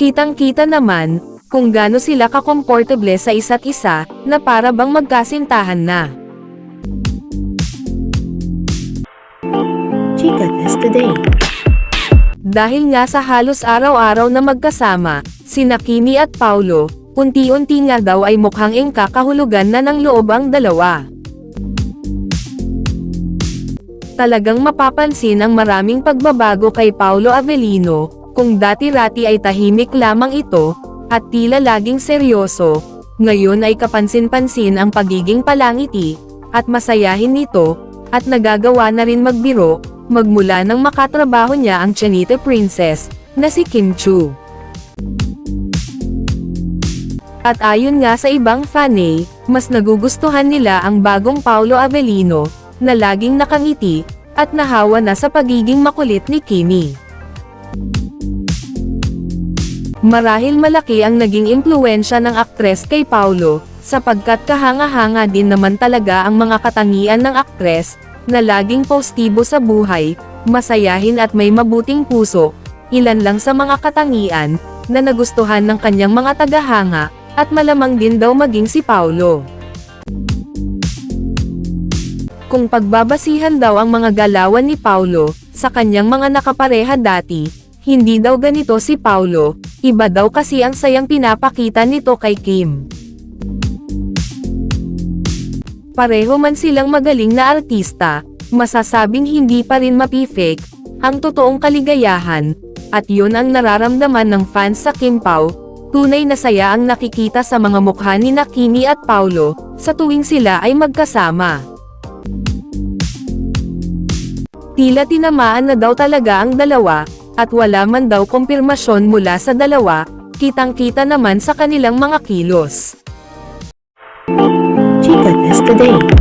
Kitang-kita naman, kung gaano sila kakomportable sa isa't isa, na para bang magkasintahan na. Chica Test Today. Dahil nga sa halos araw-araw na magkasama, sina Kimi at Paulo, unti-unti nga daw ay mukhang engkakahulugan na ng loob ang dalawa. Talagang mapapansin ang maraming pagbabago kay Paulo Avellino, kung dati-rati ay tahimik lamang ito, at tila laging seryoso, ngayon ay kapansin-pansin ang pagiging palangiti, at masayahin nito, at nagagawa na rin magbiro, magmula nang makatrabaho niya ang Chanita Princess, na si Kim Chu. At ayon nga sa ibang fanay, mas nagugustuhan nila ang bagong Paulo Avellino, na laging nakangiti, at nahawa na sa pagiging makulit ni Kimi. Marahil malaki ang naging impluensya ng aktres kay Paulo, sapagkat kahanga-hanga din naman talaga ang mga katangian ng aktres, na laging postibo sa buhay, masayahin at may mabuting puso, ilan lang sa mga katangian, na nagustuhan ng kanyang mga tagahanga, at malamang din daw maging si Paulo. Kung pagbabasihan daw ang mga galawan ni Paulo, sa kanyang mga nakapareha dati, hindi daw ganito si Paulo, iba daw kasi ang sayang pinapakita nito kay Kim. Pareho man silang magaling na artista, masasabing hindi pa rin mapi-fake, ang totoong kaligayahan, at yun ang nararamdaman ng fans sa Kim Pao, tunay na saya ang nakikita sa mga mukha ni Nakimi at Paulo, sa tuwing sila ay magkasama. Tila tinamaan na daw talaga ang dalawa, at wala man daw kumpirmasyon mula sa dalawa, kitang-kita naman sa kanilang mga kilos. Chica Test Today.